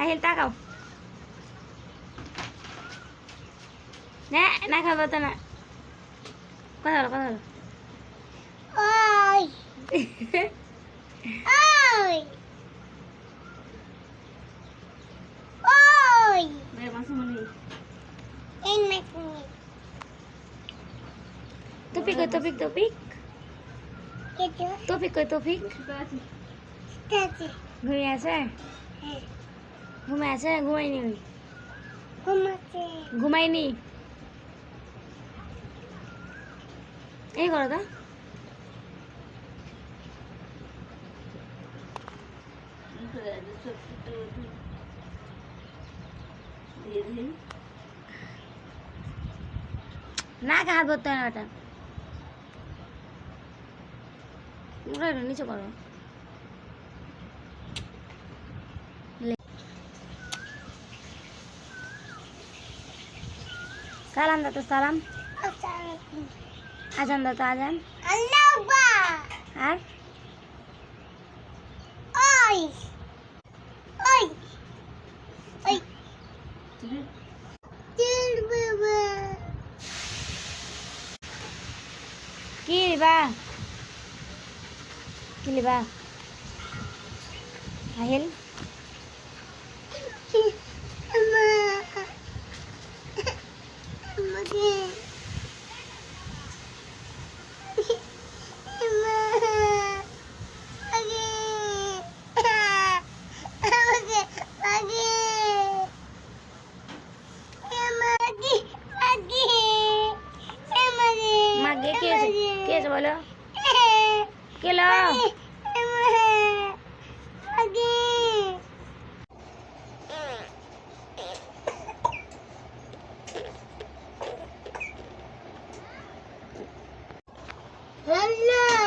আহিল তাকাও না না খাবো তো না কথা বলো কথা বলো ওই ওই ওই এই মেকুনি টপিক কই টপিক টপিক কেটে টপিক কই টপিক তাতে ঘুমিয়ে আছে হ্যাঁ ঘুমাই আছে ঘুমাইনি ওই ঘুমাতে ঘুমাইনি এই করো তো। না হাত ধরতে হয় না ওটা। নিচে করো সালাম দাও তো সালাম আজান দাও তো আজান। আল্লাহ বা আর? তিল বাবা কি লিবা আহিল? বলো কে Allah